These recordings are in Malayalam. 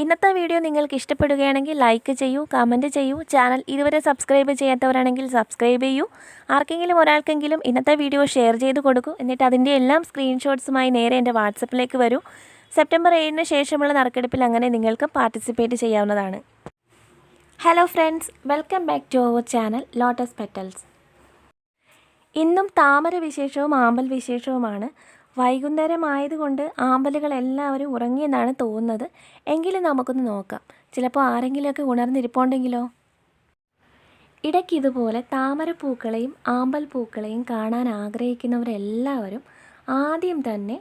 ഇന്നത്തെ വീഡിയോ നിങ്ങൾക്ക് ഇഷ്ടപ്പെടുകയാണെങ്കിൽ ലൈക്ക് ചെയ്യൂ കമന്റ് ചെയ്യൂ. ചാനൽ ഇതുവരെ സബ്സ്ക്രൈബ് ചെയ്യാത്തവരാണെങ്കിൽ സബ്സ്ക്രൈബ് ചെയ്യൂ. ആർക്കെങ്കിലും ഒരാൾക്കെങ്കിലും ഇന്നത്തെ വീഡിയോ ഷെയർ ചെയ്ത് കൊടുക്കൂ. എന്നിട്ട് അതിന്റെ എല്ലാം സ്ക്രീൻഷോട്ട്സുമായി നേരെ എന്റെ വാട്സപ്പിലേക്ക് വരൂ. സെപ്റ്റംബർ ഏഴിന് ശേഷമുള്ള നറുക്കെടുപ്പിൽ അങ്ങനെ നിങ്ങൾക്ക് പാർട്ടിസിപ്പേറ്റ് ചെയ്യാവുന്നതാണ്. Hello friends welcome back to our channel lotus petals ഇന്നും താമര വിശേഷവും ആമ്പൽ വിശേഷവുമാണ്. വൈകുന്നേരം ആയതുകൊണ്ട് ആമ്പലുകൾ എല്ലാവരും ഉറങ്ങിയെന്നാണ് തോന്നുന്നത്. എങ്കിലും നമുക്കൊന്ന് നോക്കാം. ചിലപ്പോൾ ആരെങ്കിലുമൊക്കെ ഉണർന്നിരിപ്പുണ്ടെങ്കിലോ? ഇടയ്ക്ക് ഇതുപോലെ താമരപ്പൂക്കളെയും ആമ്പൽ പൂക്കളെയും കാണാൻ ആഗ്രഹിക്കുന്നവരെല്ലാവരും ആദ്യം തന്നെ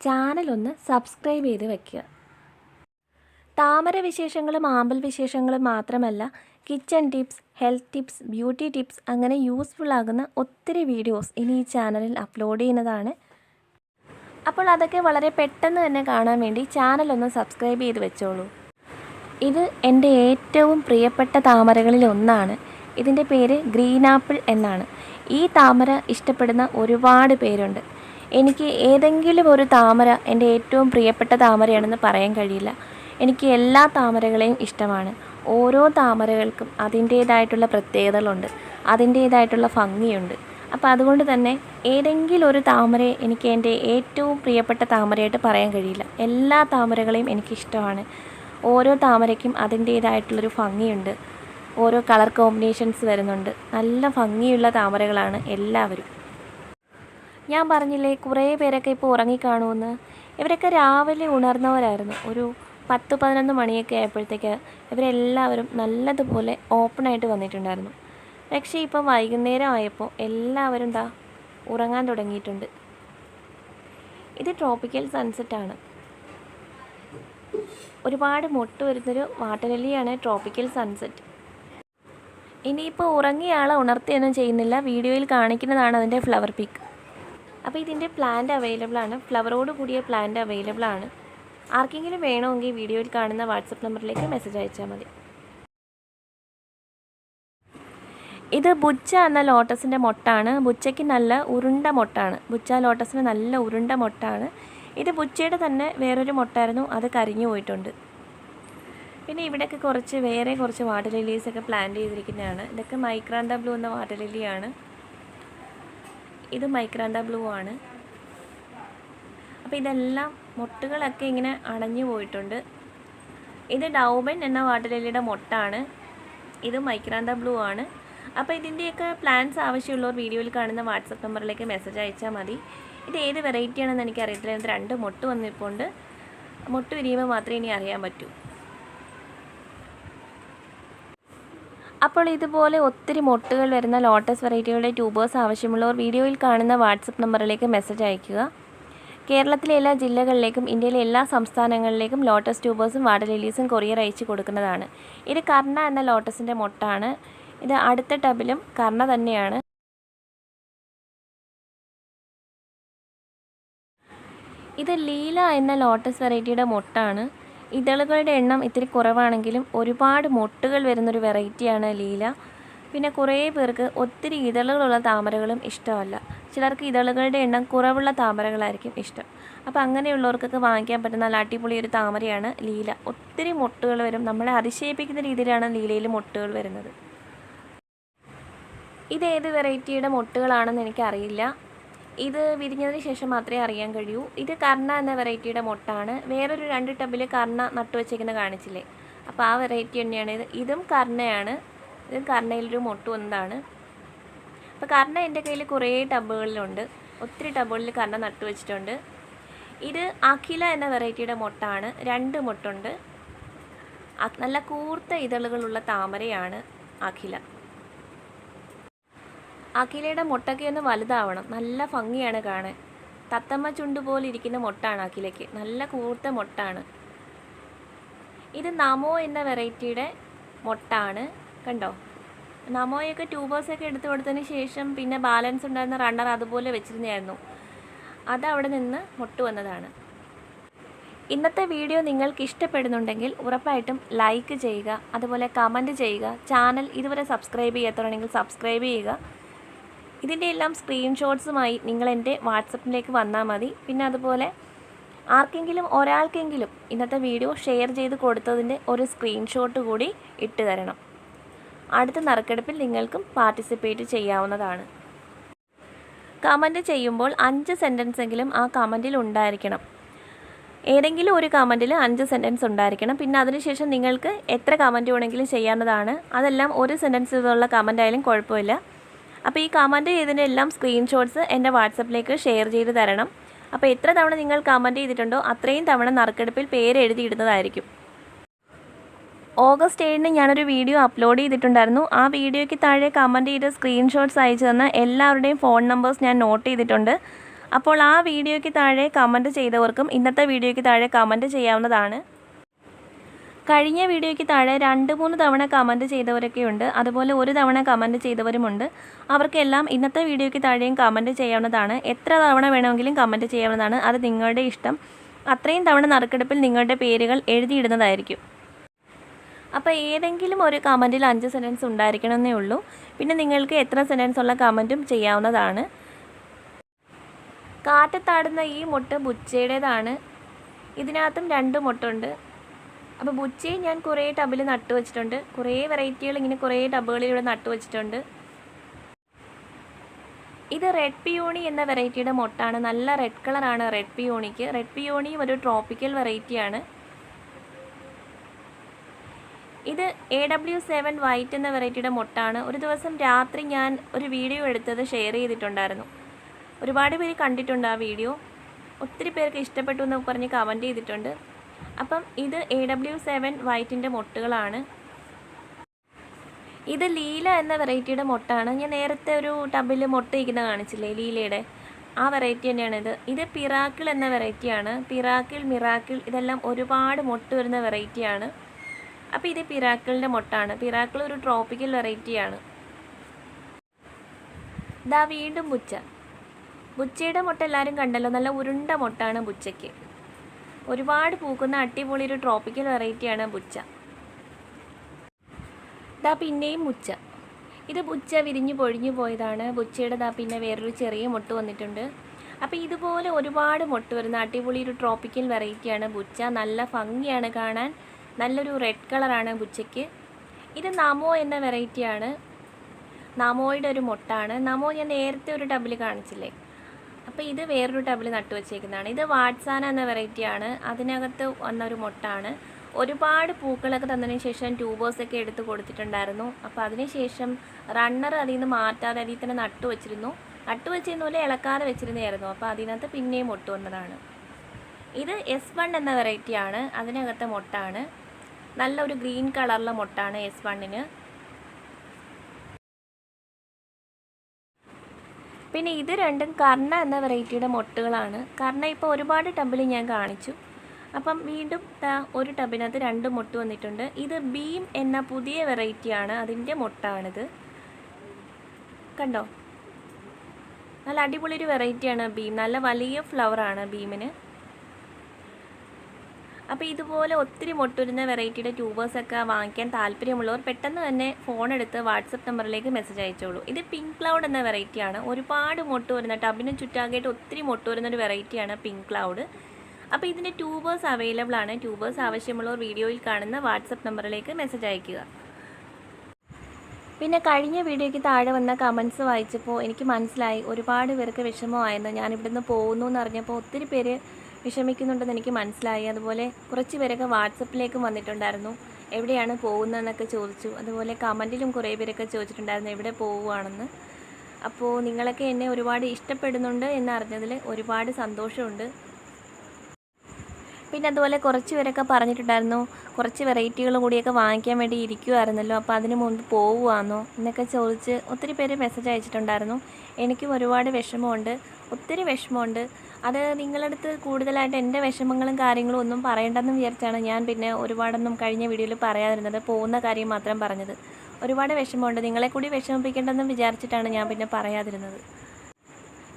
ചാനലൊന്ന് സബ്സ്ക്രൈബ് ചെയ്ത് വെക്കുക. താമര വിശേഷങ്ങളും ആമ്പൽ വിശേഷങ്ങളും മാത്രമല്ല kitchen tips health tips beauty tips അങ്ങനെ യൂസ്ഫുൾ ആകുന്ന ഒത്തിരി വീഡിയോസ് ഇനി ഈ ചാനലിൽ അപ്ലോഡ് ചെയ്യുന്നതാണ്. അപ്പോൾ അതൊക്കെ വളരെ പെട്ടെന്ന് തന്നെ കാണാൻ വേണ്ടി ചാനലൊന്ന് സബ്സ്ക്രൈബ് ചെയ്ത് വെച്ചോളൂ. ഇത് എന്റെ ഏറ്റവും പ്രിയപ്പെട്ട താമരകളിൽ ഒന്നാണ്. ഇതിന്റെ പേര് ഗ്രീൻ ആപ്പിൾ എന്നാണ്. ഈ താമര ഇഷ്ടപ്പെടുന്ന ഒരുപാട് പേരുണ്ട്. എനിക്ക് ഏതെങ്കിലും ഒരു താമര എന്റെ ഏറ്റവും പ്രിയപ്പെട്ട താമരയാണെന്ന് പറയാൻ കഴിയില്ല. എനിക്ക് എല്ലാ താമരകളെയും ഇഷ്ടമാണ്. ഓരോ താമരകൾക്കും അതിന്റേതായിട്ടുള്ള പ്രത്യേകതകളുണ്ട്. അതിന്റേതായിട്ടുള്ള ഭംഗിയുണ്ട്. അപ്പോൾ അതുകൊണ്ട് തന്നെ ഏതെങ്കിലും ഒരു താമരയെ എനിക്ക് എന്റെ ഏറ്റവും പ്രിയപ്പെട്ട താമരയായിട്ട് പറയാൻ കഴിയില്ല. എല്ലാ താമരകളെയും എനിക്കിഷ്ടമാണ്. ഓരോ താമരയ്ക്കും അതിന്റേതായിട്ടുള്ളൊരു ഭംഗിയുണ്ട്. ഓരോ കളർ കോമ്പിനേഷൻസ് വരുന്നുണ്ട്. നല്ല ഭംഗിയുള്ള താമരകളാണ് എല്ലാവരും. ഞാൻ പറഞ്ഞില്ലേ കുറേ പേരൊക്കെ ഇപ്പോൾ ഉറങ്ങിക്കാണുമെന്ന്. ഇവരൊക്കെ രാവിലെ ഉണർന്നവരായിരുന്നു. ഒരു പത്ത് പതിനൊന്ന് മണിയൊക്കെ ആയപ്പോഴത്തേക്ക് ഇവരെല്ലാവരും നല്ലതുപോലെ ഓപ്പണായിട്ട് വന്നിട്ടുണ്ടായിരുന്നു. പക്ഷേ ഇപ്പം വൈകുന്നേരം ആയപ്പോൾ എല്ലാവരും ദാ ഉറങ്ങാൻ തുടങ്ങിയിട്ടുണ്ട്. ഇത് ട്രോപ്പിക്കൽ സൺസെറ്റാണ് ഒരുപാട് മൊട്ട് വരുന്നൊരു വാട്ടരലിയാണ് ട്രോപ്പിക്കൽ സൺസെറ്റ് ഇനിയിപ്പോൾ ഉറങ്ങിയ ആളെ ഉണർത്തിയൊന്നും ചെയ്യുന്നില്ല. വീഡിയോയിൽ കാണിക്കുന്നതാണ് അതിന്റെ ഫ്ലവർ പിക്ക് അപ്പോൾ ഇതിന്റെ പ്ലാന്റ് അവൈലബിൾ ആണ്. ഫ്ലവറോട് കൂടിയ പ്ലാന്റ് അവൈലബിൾ ആണ്. ആർക്കെങ്കിലും വേണമെങ്കിൽ വീഡിയോയിൽ കാണുന്ന വാട്സപ്പ് നമ്പറിലേക്ക് മെസ്സേജ് അയച്ചാൽ മതി. ഇത് ബുച്ച എന്ന ലോട്ടസിന്റെ മൊട്ടാണ്. ബുച്ചയ്ക്ക് നല്ല ഉരുണ്ട മൊട്ടാണ്. ബുച്ച ലോട്ടസിന് നല്ല ഉരുണ്ട മൊട്ടാണ്. ഇത് ബുച്ചയുടെ തന്നെ വേറൊരു മൊട്ടായിരുന്നു. അത് കരിഞ്ഞു പോയിട്ടുണ്ട്. പിന്നെ ഇവിടെയൊക്കെ കുറച്ച് വേറെ കുറച്ച് വാട്ടർ ലില്ലീസൊക്കെ പ്ലാന്റ് ചെയ്തിരിക്കുന്നതാണ്. ഇതൊക്കെ മൈക്രാന്ത ബ്ലൂ എന്ന വാട്ടർ ലില്ലിയാണ് ഇത് മൈക്രാന്ത ബ്ലൂ ആണ്. അപ്പോൾ ഇതെല്ലാം മൊട്ടുകളൊക്കെ ഇങ്ങനെ അടഞ്ഞു പോയിട്ടുണ്ട്. ഇത് ഡൗബൻ എന്ന വാട്ടർ ലില്ലിയുടെ മൊട്ടാണ്. ഇത് മൈക്രാന്ത ബ്ലൂ ആണ്. അപ്പോൾ ഇതിന്റെയൊക്കെ പ്ലാൻസ് ആവശ്യമുള്ളവർ വീഡിയോയിൽ കാണുന്ന വാട്സപ്പ് നമ്പറിലേക്ക് മെസ്സേജ് അയച്ചാൽ മതി. ഇത് ഏത് വെറൈറ്റി ആണെന്ന് എനിക്ക് അറിയത്തില്ല. ഇത് രണ്ട് മുട്ട് വന്നിപ്പോണ്ട് മുട്ട് വിരിയുമ്പോൾ മാത്രമേ ഇനി അറിയാൻ പറ്റൂ. അപ്പോൾ ഇതുപോലെ ഒത്തിരി മുട്ടുകൾ വരുന്ന ലോട്ടസ് വെറൈറ്റികളുടെ ട്യൂബേഴ്സ് ആവശ്യമുള്ളവർ വീഡിയോയിൽ കാണുന്ന വാട്സപ്പ് നമ്പറിലേക്ക് മെസ്സേജ് അയയ്ക്കുക. കേരളത്തിലെ എല്ലാ ജില്ലകളിലേക്കും ഇന്ത്യയിലെ എല്ലാ സംസ്ഥാനങ്ങളിലേക്കും ലോട്ടസ് ട്യൂബേഴ്സും വാട്ടർ ലില്ലീസും കൊറിയർ അയച്ചു കൊടുക്കുന്നതാണ്. ഇത് കർണ എന്ന ലോട്ടസിന്റെ മൊട്ടാണ്. ഇത് അടുത്ത ടബിലും കർണ തന്നെയാണ്. ഇത് ലീല എന്ന ലോട്ടസ് വെറൈറ്റിയുടെ മൊട്ടാണ്. ഇതളുകളുടെ എണ്ണം ഇത്തിരി കുറവാണെങ്കിലും ഒരുപാട് മൊട്ടുകൾ വരുന്നൊരു വെറൈറ്റിയാണ് ലീല. പിന്നെ കുറേ പേർക്ക് ഒത്തിരി ഇതളുകളുള്ള താമരകളും ഇഷ്ടമല്ല. ചിലർക്ക് ഇതളുകളുടെ എണ്ണം കുറവുള്ള താമരകളായിരിക്കും ഇഷ്ടം. അപ്പോൾ അങ്ങനെയുള്ളവർക്കൊക്കെ വാങ്ങിക്കാൻ പറ്റുന്ന നല്ല അടിപൊളി ഒരു താമരയാണ് ലീല. ഒത്തിരി മൊട്ടുകൾ വരും. നമ്മളെ അതിശയിപ്പിക്കുന്ന രീതിയിലാണ് ലീലയിൽ മൊട്ടുകൾ വരുന്നത്. ഇത് ഏത് വെറൈറ്റിയുടെ മൊട്ടുകളാണെന്ന് എനിക്കറിയില്ല. ഇത് വിരിഞ്ഞതിന് ശേഷം മാത്രമേ അറിയാൻ കഴിയൂ. ഇത് കർണ എന്ന വെറൈറ്റിയുടെ മൊട്ടാണ്. വേറൊരു രണ്ട് ടബിൽ കർണ നട്ടുവച്ചേക്കുന്ന കാണിച്ചില്ലേ? അപ്പോൾ ആ വെറൈറ്റി തന്നെയാണ്. ഇത് ഇതും കർണയാണ്. ഇത് കർണയിലൊരു മൊട്ട് വന്നതാണ്. അപ്പോൾ കർണ എന്റെ കയ്യിൽ കുറേ ടബുകളിലുണ്ട്. ഒത്തിരി ടബുകളിൽ കർണ നട്ടു വെച്ചിട്ടുണ്ട്. ഇത് അഖില എന്ന വെറൈറ്റിയുടെ മൊട്ടാണ്. രണ്ട് മൊട്ടുണ്ട്. നല്ല കൂർത്ത ഇതളുകളുള്ള താമരയാണ് അഖില. അഖിലയുടെ മുട്ടയ്ക്ക് ഒന്ന് വലുതാവണം. നല്ല ഭംഗിയാണ് കാണാൻ. തത്തമ്മ ചുണ്ട് പോലെ ഇരിക്കുന്ന മുട്ടാണ് അഖിലയ്ക്ക്. നല്ല കൂർത്ത മുട്ടാണ്. ഇത് നമോ എന്ന വെറൈറ്റിയുടെ മുട്ടാണ്. കണ്ടോ? നമോയൊക്കെ ട്യൂബേഴ്സൊക്കെ എടുത്തു കൊടുത്തതിന് ശേഷം പിന്നെ ബാലൻസ് ഉണ്ടായിരുന്ന റണ്ണർ അതുപോലെ വെച്ചിരുന്നായിരുന്നു അതവിടെ നിന്ന് മുട്ട് വന്നതാണ്. ഇന്നത്തെ വീഡിയോ നിങ്ങൾക്ക് ഇഷ്ടപ്പെടുന്നുണ്ടെങ്കിൽ ഉറപ്പായിട്ടും ലൈക്ക് ചെയ്യുക അതുപോലെ കമന്റ് ചെയ്യുക ചാനൽ ഇതുവരെ സബ്സ്ക്രൈബ് ചെയ്യാത്തവരാണെങ്കിൽ സബ്സ്ക്രൈബ് ചെയ്യുക. ഇതിന്റെ എല്ലാം സ്ക്രീൻഷോട്ട്സുമായി നിങ്ങൾ എന്റെ വാട്സപ്പിലേക്ക് വന്നാൽ മതി. പിന്നെ അതുപോലെ ആർക്കെങ്കിലും ഒരാൾക്കെങ്കിലും ഇന്നത്തെ വീഡിയോ ഷെയർ ചെയ്ത് കൊടുത്തതിന്റെ ഒരു സ്ക്രീൻഷോട്ട് കൂടി ഇട്ട് തരണം. അടുത്ത നറുക്കെടുപ്പിൽ നിങ്ങൾക്കും പാർട്ടിസിപ്പേറ്റ് ചെയ്യാവുന്നതാണ്. കമന്റ് ചെയ്യുമ്പോൾ അഞ്ച് സെന്റൻസ് എങ്കിലും ആ കമന്റിൽ ഉണ്ടായിരിക്കണം. ഏതെങ്കിലും ഒരു കമന്റിൽ അഞ്ച് സെന്റൻസ് ഉണ്ടായിരിക്കണം. പിന്നെ അതിനുശേഷം നിങ്ങൾക്ക് എത്ര കമന്റ് വേണമെങ്കിലും ചെയ്യാവുന്നതാണ്. അതെല്ലാം ഒരു സെന്റൻസിലുള്ള കമന്റ് ആയാലും കുഴപ്പമില്ല. അപ്പോൾ ഈ കമന്റ് ചെയ്തതിന്റെ എല്ലാം സ്ക്രീൻഷോട്ട്സ് എന്റെ വാട്സപ്പിലേക്ക് ഷെയർ ചെയ്ത് തരണം. അപ്പോൾ എത്ര തവണ നിങ്ങൾ കമന്റ് ചെയ്തിട്ടുണ്ടോ അത്രയും തവണ നറുക്കെടുപ്പിൽ പേര് എഴുതിയിടുന്നതായിരിക്കും ഓഗസ്റ്റ് ഏഴിന് ഞാനൊരു വീഡിയോ അപ്ലോഡ് ചെയ്തിട്ടുണ്ടായിരുന്നു. ആ വീഡിയോയ്ക്ക് താഴെ കമന്റ് ചെയ്ത് സ്ക്രീൻഷോട്ട്സ് അയച്ചു തന്ന എല്ലാവരുടെയും ഫോൺ നമ്പേഴ്സ് ഞാൻ നോട്ട് ചെയ്തിട്ടുണ്ട്. അപ്പോൾ ആ വീഡിയോയ്ക്ക് താഴെ കമന്റ് ചെയ്തവർക്കും ഇന്നത്തെ വീഡിയോയ്ക്ക് താഴെ കമന്റ് ചെയ്യാവുന്നതാണ്. കഴിഞ്ഞ വീഡിയോയ്ക്ക് താഴെ രണ്ട് മൂന്ന് തവണ കമന്റ് ചെയ്തവരൊക്കെയുണ്ട്. അതുപോലെ ഒരു തവണ കമന്റ് ചെയ്തവരുമുണ്ട്. അവർക്കെല്ലാം ഇന്നത്തെ വീഡിയോയ്ക്ക് താഴെയും കമന്റ് ചെയ്യാവുന്നതാണ്. എത്ര തവണ വേണമെങ്കിലും കമന്റ് ചെയ്യാവുന്നതാണ്. അത് നിങ്ങളുടെ ഇഷ്ടം. അത്രയും തവണ നറുക്കെടുപ്പിൽ നിങ്ങളുടെ പേരുകൾ എഴുതിയിടുന്നതായിരിക്കും. അപ്പോൾ ഏതെങ്കിലും ഒരു കമന്റിൽ അഞ്ച് സെന്റൻസ് ഉണ്ടായിരിക്കണമെന്നേ ഉള്ളൂ. പിന്നെ നിങ്ങൾക്ക് എത്ര സെന്റൻസ് ഉള്ള കമന്റും ചെയ്യാവുന്നതാണ്. കാറ്റത്താടുന്ന ഈ മുട്ട ബുച്ചയുടേതാണ്. ഇതിനകത്തും രണ്ട് മുട്ടുണ്ട്. അപ്പോൾ ബുച്ചയെ ഞാൻ കുറേ ടബിൽ നട്ടു വെച്ചിട്ടുണ്ട്. കുറേ വെറൈറ്റികൾ ഇങ്ങനെ കുറേ ടബുകളിൽ ഇവിടെ നട്ടു വെച്ചിട്ടുണ്ട്. ഇത് റെഡ് പിയോണി എന്ന വെറൈറ്റിയുടെ മൊട്ടാണ്. നല്ല റെഡ് കളറാണ് റെഡ് പിയോണിക്ക്. റെഡ് പിയോണിയും ഒരു ട്രോപ്പിക്കൽ വെറൈറ്റിയാണ്. ഇത് എ ഡബ്ല്യു സെവൻ വൈറ്റ് എന്ന വെറൈറ്റിയുടെ മൊട്ടാണ്. ഒരു ദിവസം രാത്രി ഞാൻ ഒരു വീഡിയോ എടുത്തത് ഷെയർ ചെയ്തിട്ടുണ്ടായിരുന്നു. ഒരുപാട് പേര് കണ്ടിട്ടുണ്ട് ആ വീഡിയോ. ഒത്തിരി പേർക്ക് ഇഷ്ടപ്പെട്ടു എന്ന് പറഞ്ഞ് കമന്റ് ചെയ്തിട്ടുണ്ട്. അപ്പം ഇത് എ ഡബ്ല്യു സെവൻ വൈറ്റിന്റെ മുട്ടുകളാണ്. ഇത് ലീല എന്ന വെറൈറ്റിയുടെ മുട്ടാണ്. ഞാൻ നേരത്തെ ഒരു ടബിൽ മുട്ട ഇരിക്കുന്ന കാണിച്ചില്ലേ ലീലയുടെ? ആ വെറൈറ്റി തന്നെയാണ് ഇത്. ഇത് പിറാക്കിൾ എന്ന വെറൈറ്റിയാണ്. പിറാക്കിൾ മിറാക്കിൾ ഇതെല്ലാം ഒരുപാട് മൊട്ട് വരുന്ന വെറൈറ്റിയാണ്. അപ്പോൾ ഇത് പിറാക്കിളിന്റെ മുട്ടാണ്. പിറാക്കിൾ ഒരു ട്രോപ്പിക്കൽ വെറൈറ്റിയാണ്. ഇതാ വീണ്ടും ബുച്ച. ബുച്ചയുടെ മുട്ട എല്ലാവരും കണ്ടല്ലോ. നല്ല ഉരുണ്ട മുട്ടാണ് ബുച്ചയ്ക്ക്. ഒരുപാട് പൂക്കുന്ന അടിപൊളി ഒരു ട്രോപ്പിക്കൽ വെറൈറ്റിയാണ് ബുച്ച. ദാ പിന്നെയും മുച്ച ഇത് ബുച്ച വിരിഞ്ഞു പൊഴിഞ്ഞു പോയതാണ്. ബുച്ചയുടെ ദാ പിന്നെ വേറൊരു ചെറിയ മുട്ട് വന്നിട്ടുണ്ട്. അപ്പോൾ ഇതുപോലെ ഒരുപാട് മുട്ട് വരുന്ന അടിപൊളി ഒരു ട്രോപ്പിക്കൽ വെറൈറ്റിയാണ് ബുച്ച. നല്ല ഭംഗിയാണ് കാണാൻ. നല്ലൊരു റെഡ് കളറാണ് ബുച്ചയ്ക്ക്. ഇത് നമോ എന്ന വെറൈറ്റിയാണ് നമോയുടെ ഒരു മുട്ടാണ്. നമോ ഞാൻ നേരത്തെ ഒരു ടബിൽ കാണിച്ചില്ലേ? അപ്പോൾ ഇത് വേറൊരു ടബിൽ നട്ടു വെച്ചേക്കുന്നതാണ്. ഇത് വാട്സാന എന്ന വെറൈറ്റിയാണ് അതിനകത്ത് വന്ന ഒരു മുട്ടാണ്. ഒരുപാട് പൂക്കളൊക്കെ തന്നതിന് ശേഷം ട്യൂബേഴ്സൊക്കെ എടുത്ത് കൊടുത്തിട്ടുണ്ടായിരുന്നു. അപ്പോൾ അതിനുശേഷം റണ്ണർ അതിൽ നിന്ന് മാറ്റാതെ അതിൽ തന്നെ നട്ടു വെച്ചിരുന്നു. നട്ടു വെച്ചിരുന്ന പോലെ ഇളക്കാതെ വെച്ചിരുന്നതായിരുന്നു. അപ്പോൾ അതിനകത്ത് പിന്നെയും മുട്ട് വന്നതാണ്. ഇത് എസ് വൺ എന്ന വെറൈറ്റിയാണ് അതിനകത്തെ മുട്ടാണ്. നല്ല ഒരു ഗ്രീൻ കളറിലെ മുട്ടാണ് എസ് വണ്ണിന് പിന്നെ ഇത് രണ്ടും കർണ എന്ന വെറൈറ്റിയുടെ മുട്ടുകളാണ്. കർണ ഇപ്പോൾ ഒരുപാട് ടബിൽ ഞാൻ കാണിച്ചു. അപ്പം വീണ്ടും ഒരു ടബിനകത്ത് രണ്ട് മുട്ട് വന്നിട്ടുണ്ട്. ഇത് ബീം എന്ന പുതിയ വെറൈറ്റിയാണ്. അതിന്റെ മുട്ടാണിത്. കണ്ടോ? നല്ല അടിപൊളി ഒരു വെറൈറ്റിയാണ് ബീം നല്ല വലിയ ഫ്ലവറാണ് ബീമിന് അപ്പോൾ ഇതുപോലെ ഒത്തിരി മൊട്ടുരുന്ന വെറൈറ്റിയുടെ ട്യൂബേഴ്സൊക്കെ വാങ്ങിക്കാൻ താല്പര്യമുള്ളവർ പെട്ടെന്ന് തന്നെ ഫോൺ എടുത്ത് വാട്സപ്പ് നമ്പറിലേക്ക് മെസ്സേജ് അയച്ചോളൂ. ഇത് പിങ്ക് ക്ലൗഡ് എന്ന വെറൈറ്റിയാണ് ഒരുപാട് മുട്ട് വരുന്ന ടബിന് ചുറ്റാകെയായിട്ട് ഒത്തിരി മുട്ട് വരുന്ന ഒരു വെറൈറ്റിയാണ് പിങ്ക് ക്ലൗഡ് അപ്പോൾ ഇതിന്റെ ട്യൂബേഴ്സ് അവൈലബിൾ ആണ്. ട്യൂബേഴ്സ് ആവശ്യമുള്ളവർ വീഡിയോയിൽ കാണുന്ന വാട്സപ്പ് നമ്പറിലേക്ക് മെസ്സേജ് അയയ്ക്കുക. പിന്നെ കഴിഞ്ഞ വീഡിയോയ്ക്ക് താഴെ വന്ന കമൻസ് വായിച്ചപ്പോൾ എനിക്ക് മനസ്സിലായി. ഒരുപാട് പേർക്ക് വിഷമമായെന്ന് ഞാൻ ഇവിടുന്ന് പോകുന്നു എന്നറിഞ്ഞപ്പോൾ ഒത്തിരി പേര് വിഷമിക്കുന്നുണ്ടെന്ന് എനിക്ക് മനസ്സിലായി. അതുപോലെ കുറച്ച് പേരൊക്കെ വാട്സപ്പിലേക്കും വന്നിട്ടുണ്ടായിരുന്നു. എവിടെയാണ് പോകുന്നതെന്നൊക്കെ ചോദിച്ചു. അതുപോലെ കമന്റിലും കുറേ പേരൊക്കെ ചോദിച്ചിട്ടുണ്ടായിരുന്നു എവിടെ പോവുകയാണെന്ന്. അപ്പോൾ നിങ്ങളൊക്കെ എന്നെ ഒരുപാട് ഇഷ്ടപ്പെടുന്നുണ്ട് എന്നറിഞ്ഞതിൽ ഒരുപാട് സന്തോഷമുണ്ട്. പിന്നെ അതുപോലെ കുറച്ച് പേരൊക്കെ പറഞ്ഞിട്ടുണ്ടായിരുന്നു കുറച്ച് വെറൈറ്റികൾ കൂടിയൊക്കെ വാങ്ങിക്കാൻ വേണ്ടി ഇരിക്കുമായിരുന്നല്ലോ അപ്പോൾ അതിന് മുൻപ് പോവുകയാണോ എന്നൊക്കെ ചോദിച്ച് ഒത്തിരി പേര് മെസ്സേജ് അയച്ചിട്ടുണ്ടായിരുന്നു. എനിക്കും ഒരുപാട് വിഷമമുണ്ട് ഒത്തിരി വിഷമമുണ്ട്. അത് നിങ്ങളടുത്ത് കൂടുതലായിട്ട് എന്റെ വിഷമങ്ങളും കാര്യങ്ങളും ഒന്നും പറയണ്ടെന്ന് വിചാരിച്ചാണ് ഞാൻ പിന്നെ ഒരുപാടൊന്നും കഴിഞ്ഞ വീഡിയോയിൽ പറയാതിരുന്നത്. പോകുന്ന കാര്യം മാത്രം പറഞ്ഞത്. ഒരുപാട് വിഷമമുണ്ട്. നിങ്ങളെ കൂടി വിഷമിപ്പിക്കേണ്ടെന്ന് വിചാരിച്ചിട്ടാണ് ഞാൻ പിന്നെ പറയാതിരുന്നത്.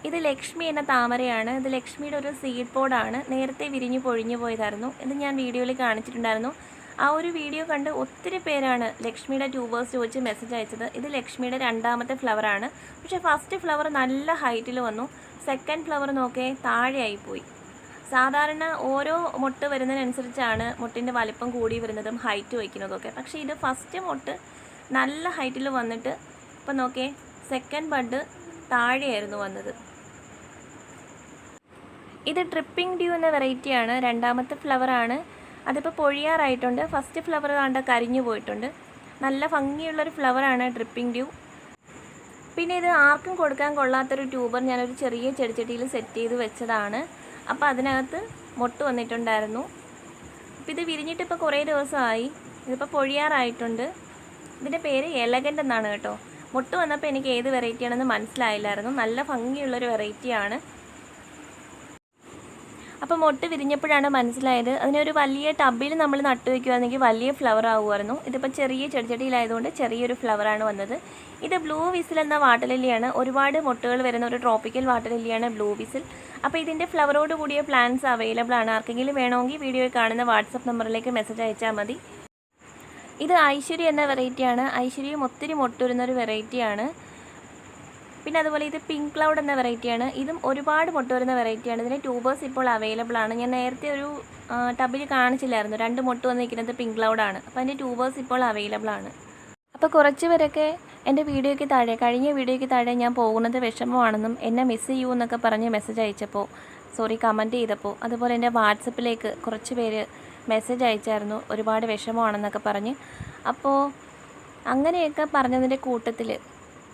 ഇത് ലക്ഷ്മി എന്ന താമരയാണ്. ഇത് ലക്ഷ്മിയുടെ ഒരു സീഡ് പോഡാണ് നേരത്തെ വിരിഞ്ഞു പൊഴിഞ്ഞു പോയതായിരുന്നു. ഇത് ഞാൻ വീഡിയോയിൽ കാണിച്ചിട്ടുണ്ടായിരുന്നു. ആ ഒരു വീഡിയോ കണ്ട് ഒത്തിരി പേരാണ് ലക്ഷ്മിയുടെ ട്യൂബേഴ്സ് ചോദിച്ച് മെസ്സേജ് അയച്ചത്. ഇത് ലക്ഷ്മിയുടെ രണ്ടാമത്തെ ഫ്ലവറാണ് പക്ഷേ ഫസ്റ്റ് ഫ്ലവർ നല്ല ഹൈറ്റിൽ വന്നു. സെക്കൻഡ് ഫ്ലവർ നോക്കേ താഴെയായി പോയി. സാധാരണ ഓരോ മുട്ട് വരുന്നതിനനുസരിച്ചാണ് മുട്ടിന്റെ വലിപ്പം കൂടി വരുന്നതും ഹൈറ്റ് വയ്ക്കുന്നതൊക്കെ പക്ഷേ ഇത് ഫസ്റ്റ് മുട്ട് നല്ല ഹൈറ്റിൽ വന്നിട്ട് ഇപ്പം നോക്കേ സെക്കൻഡ് ബഡ് താഴെയായിരുന്നു വന്നത്. ഇത് ട്രിപ്പിംഗ് ഡ്യൂ എന്ന വെറൈറ്റിയാണ് രണ്ടാമത്തെ ഫ്ലവറാണ് അതിപ്പോൾ പൊഴിയാറായിട്ടുണ്ട്. ഫസ്റ്റ് ഫ്ലവർ കണ്ട കരിഞ്ഞു പോയിട്ടുണ്ട്. നല്ല ഭംഗിയുള്ളൊരു ഫ്ലവറാണ് ഡ്രിപ്പിംഗ് ഡ്യൂ പിന്നെ ഇത് ആർക്കും കൊടുക്കാൻ കൊള്ളാത്തൊരു ട്യൂബർ ഞാനൊരു ചെറിയ ചെടിച്ചട്ടിയിൽ സെറ്റ് ചെയ്ത് വെച്ചതാണ്. അപ്പോൾ അതിനകത്ത് മുട്ട് വന്നിട്ടുണ്ടായിരുന്നു. അപ്പോൾ ഇത് വിരിഞ്ഞിട്ട് ഇപ്പോൾ കുറേ ദിവസമായി. ഇതിപ്പോൾ പൊഴിയാറായിട്ടുണ്ട്. ഇതിന്റെ പേര് എലഗന്റ് എന്നാണ് കേട്ടോ. മുട്ട് വന്നപ്പോൾ എനിക്ക് ഏത് വെറൈറ്റിയാണെന്ന് മനസ്സിലായില്ലായിരുന്നു. നല്ല ഭംഗിയുള്ളൊരു വെറൈറ്റിയാണ് അപ്പോൾ മൊട്ട് വിരിഞ്ഞപ്പോഴാണ് മനസ്സിലായത്. അതിനൊരു വലിയ ടബിൽ നമ്മൾ നട്ടു വയ്ക്കുകയാണെങ്കിൽ വലിയ ഫ്ലവർ ആകുമായിരുന്നു ഇതിപ്പോൾ ചെറിയ ചെടിച്ചെടിയിലായതുകൊണ്ട് ചെറിയൊരു ഫ്ലവറാണ് വന്നത്. ഇത് ബ്ലൂ വിസിൽ എന്ന വാട്ടർ ലില്ലിയാണ് ഒരുപാട് മൊട്ടുകൾ വരുന്ന ഒരു ട്രോപ്പിക്കൽ വാട്ടർ ലില്ലിയാണ് ബ്ലൂ വിസിൽ. അപ്പോൾ ഇതിന്റെ ഫ്ലവറോട് കൂടിയ പ്ലാന്റ്സ് അവൈലബിൾ ആണ്. ആർക്കെങ്കിലും വേണമെങ്കിൽ വീഡിയോ കാണുന്ന വാട്സപ്പ് നമ്പറിലേക്ക് മെസ്സേജ് അയച്ചാൽ മതി. ഇത് ഐശ്വര്യ എന്ന വെറൈറ്റിയാണ് ഐശ്വര്യം ഒത്തിരി മൊട്ടുവരുന്ന ഒരു വെറൈറ്റിയാണ് പിന്നെ അതുപോലെ ഇത് പിങ്ക് ക്ലൗഡ് എന്ന വെറൈറ്റിയാണ് ഇതും ഒരുപാട് മുട്ട വരുന്ന വെറൈറ്റിയാണ് ഇതിന് ട്യൂബേഴ്സ് ഇപ്പോൾ അവൈലബിൾ ആണ്. ഞാൻ നേരത്തെ ഒരു ടബിൽ കാണിച്ചില്ലായിരുന്നു. രണ്ട് മുട്ട വന്നിരിക്കുന്നത് പിങ്ക് ക്ലൗഡാണ് അപ്പോൾ അതിന്റെ ട്യൂബേഴ്സ് ഇപ്പോൾ അവൈലബിൾ ആണ്. അപ്പോൾ കുറച്ച് പേരൊക്കെ എന്റെ വീഡിയോയ്ക്ക് താഴെ കഴിഞ്ഞ വീഡിയോയ്ക്ക് താഴെ ഞാൻ പോകുന്നത് വിഷമമാണെന്നും എന്നെ മിസ് ചെയ്യൂ എന്നൊക്കെ പറഞ്ഞ് മെസ്സേജ് അയച്ചപ്പോൾ സോറി കമന്റ് ചെയ്തപ്പോൾ അതുപോലെ എന്റെ വാട്സപ്പിലേക്ക് കുറച്ച് പേര് മെസ്സേജ് അയച്ചായിരുന്നു. ഒരുപാട് വിഷമമാണെന്നൊക്കെ പറഞ്ഞ്. അപ്പോൾ അങ്ങനെയൊക്കെ പറഞ്ഞതിന്റെ കൂട്ടത്തിൽ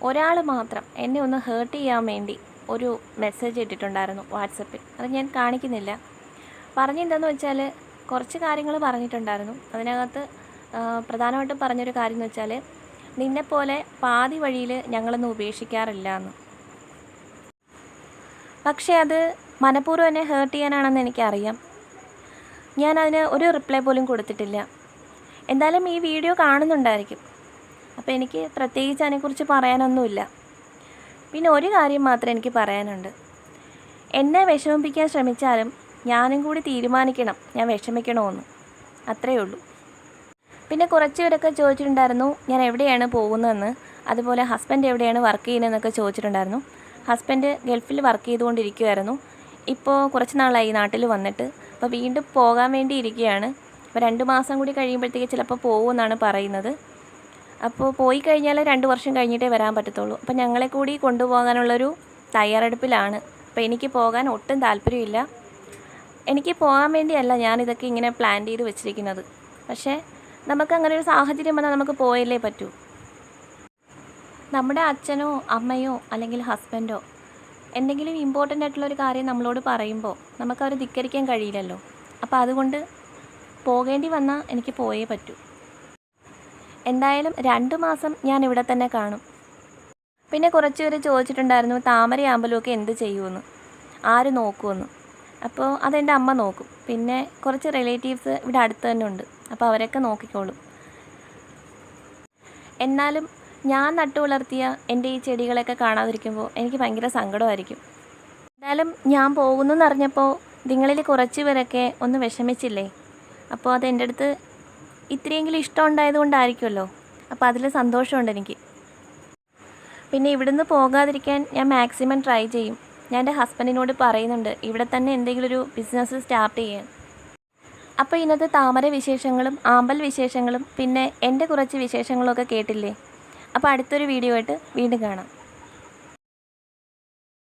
ഒരാൾ മാത്രം എന്നെ ഒന്ന് ഹേർട്ട് ചെയ്യാൻ വേണ്ടി ഒരു മെസ്സേജ് ഇട്ടിട്ടുണ്ടായിരുന്നു വാട്സപ്പിൽ അത് ഞാൻ കാണിക്കുന്നില്ല. പറഞ്ഞെന്താന്ന് വെച്ചാൽ കുറച്ച് കാര്യങ്ങൾ പറഞ്ഞിട്ടുണ്ടായിരുന്നു. അതിനകത്ത് പ്രധാനമായിട്ടും പറഞ്ഞൊരു കാര്യം എന്ന് വെച്ചാൽ നിന്നെപ്പോലെ പാതി വഴിയിൽ ഞങ്ങളൊന്നും ഉപേക്ഷിക്കാറില്ല എന്ന് പക്ഷേ അത് മനഃപൂർവം എന്നെ ഹേർട്ട് ചെയ്യാനാണെന്ന് എനിക്കറിയാം. ഞാൻ ഒരു റിപ്ലൈ പോലും കൊടുത്തിട്ടില്ല. എന്തായാലും ഈ വീഡിയോ കാണുന്നുണ്ടായിരിക്കും. അപ്പോൾ എനിക്ക് പ്രത്യേകിച്ച് അതിനെക്കുറിച്ച് പറയാനൊന്നുമില്ല. പിന്നെ ഒരു കാര്യം മാത്രം എനിക്ക് പറയാനുണ്ട്. എന്നെ വിഷമിപ്പിക്കാൻ ശ്രമിച്ചാലും ഞാനും കൂടി തീരുമാനിക്കണം. ഞാൻ വിഷമിക്കണമെന്ന് അത്രയേ ഉള്ളൂ. പിന്നെ കുറച്ച് പേരൊക്കെ ചോദിച്ചിട്ടുണ്ടായിരുന്നു ഞാൻ എവിടെയാണ് പോകുന്നതെന്ന്? അതുപോലെ ഹസ്ബൻഡ് എവിടെയാണ് വർക്ക് ചെയ്യുന്നതെന്നൊക്കെ ചോദിച്ചിട്ടുണ്ടായിരുന്നു. ഹസ്ബൻഡ് ഗൾഫിൽ വർക്ക് ചെയ്തുകൊണ്ടിരിക്കുമായിരുന്നു ഇപ്പോൾ കുറച്ച് നാളായി നാട്ടിൽ വന്നിട്ട്. അപ്പോൾ വീണ്ടും പോകാൻ വേണ്ടി ഇരിക്കുകയാണ്. അപ്പോൾ രണ്ട് മാസം കൂടി കഴിയുമ്പോഴത്തേക്ക് ചിലപ്പോൾ പോകുമെന്നാണ് പറയുന്നത്. അപ്പോൾ പോയി കഴിഞ്ഞാൽ രണ്ട് വർഷം കഴിഞ്ഞിട്ടേ വരാൻ പറ്റത്തുള്ളൂ. അപ്പോൾ ഞങ്ങളെ കൂടി കൊണ്ടുപോകാനുള്ളൊരു തയ്യാറെടുപ്പിലാണ്. അപ്പോൾ എനിക്ക് പോകാൻ ഒട്ടും താല്പര്യമില്ല. എനിക്ക് പോകാൻ വേണ്ടിയല്ല ഞാനിതൊക്കെ ഇങ്ങനെ പ്ലാൻ ചെയ്ത് വെച്ചിരിക്കുന്നത്. പക്ഷേ നമുക്ക് അങ്ങനെ ഒരു സാഹചര്യം വന്നാൽ നമുക്ക് പോയല്ലേ പറ്റൂ. നമ്മുടെ അച്ഛനോ അമ്മയോ അല്ലെങ്കിൽ ഹസ്ബൻഡോ എന്തെങ്കിലും ഇമ്പോർട്ടന്റ് ആയിട്ടുള്ള ഒരു കാര്യം നമ്മളോട് പറയുമ്പോൾ നമുക്കവർ ധിക്കരിക്കാൻ കഴിയില്ലല്ലോ. അപ്പോൾ അതുകൊണ്ട് പോകേണ്ടി വന്നാൽ എനിക്ക് പോയേ പറ്റൂ. എന്തായാലും രണ്ട് മാസം ഞാൻ ഇവിടെ തന്നെ കാണും. പിന്നെ കുറച്ച് പേര് ചോദിച്ചിട്ടുണ്ടായിരുന്നു താമരയാമ്പലമൊക്കെ എന്ത് ചെയ്യുമെന്ന്? ആര് നോക്കുമെന്ന്? അപ്പോൾ അതെന്റെ അമ്മ നോക്കും. പിന്നെ കുറച്ച് റിലേറ്റീവ്സ് ഇവിടെ അടുത്ത് തന്നെ ഉണ്ട്. അപ്പോൾ അവരൊക്കെ നോക്കിക്കോളും. എന്നാലും ഞാൻ നട്ടു വളർത്തിയ എന്റെ ഈ ചെടികളൊക്കെ കാണാതിരിക്കുമ്പോൾ എനിക്ക് ഭയങ്കര സങ്കടമായിരിക്കും. എന്തായാലും ഞാൻ പോകുന്നു എന്നറിഞ്ഞപ്പോൾ നിങ്ങളിൽ കുറച്ച് പേരൊക്കെ ഒന്ന് വിഷമിച്ചില്ലേ? അപ്പോൾ അത് എന്റെ അടുത്ത് ഇത്രയെങ്കിലും ഇഷ്ടം ഉണ്ടായതുകൊണ്ടായിരിക്കുമല്ലോ. അപ്പോൾ അതിൽ സന്തോഷമുണ്ട് എനിക്ക്. പിന്നെ ഇവിടുന്ന് പോകാതിരിക്കാൻ ഞാൻ മാക്സിമം ട്രൈ ചെയ്യും. ഞാൻ എന്റെ ഹസ്ബൻഡിനോട് പറയുന്നുണ്ട് ഇവിടെ തന്നെ എന്തെങ്കിലും ഒരു ബിസിനസ് സ്റ്റാർട്ട് ചെയ്യാൻ. അപ്പോൾ ഇന്നത്തെ താമര വിശേഷങ്ങളും ആമ്പൽ വിശേഷങ്ങളും പിന്നെ എന്റെ കുറച്ച് വിശേഷങ്ങളൊക്കെ കേട്ടില്ലേ? അപ്പോൾ അടുത്തൊരു വീഡിയോ ആയിട്ട് വീണ്ടും കാണാം.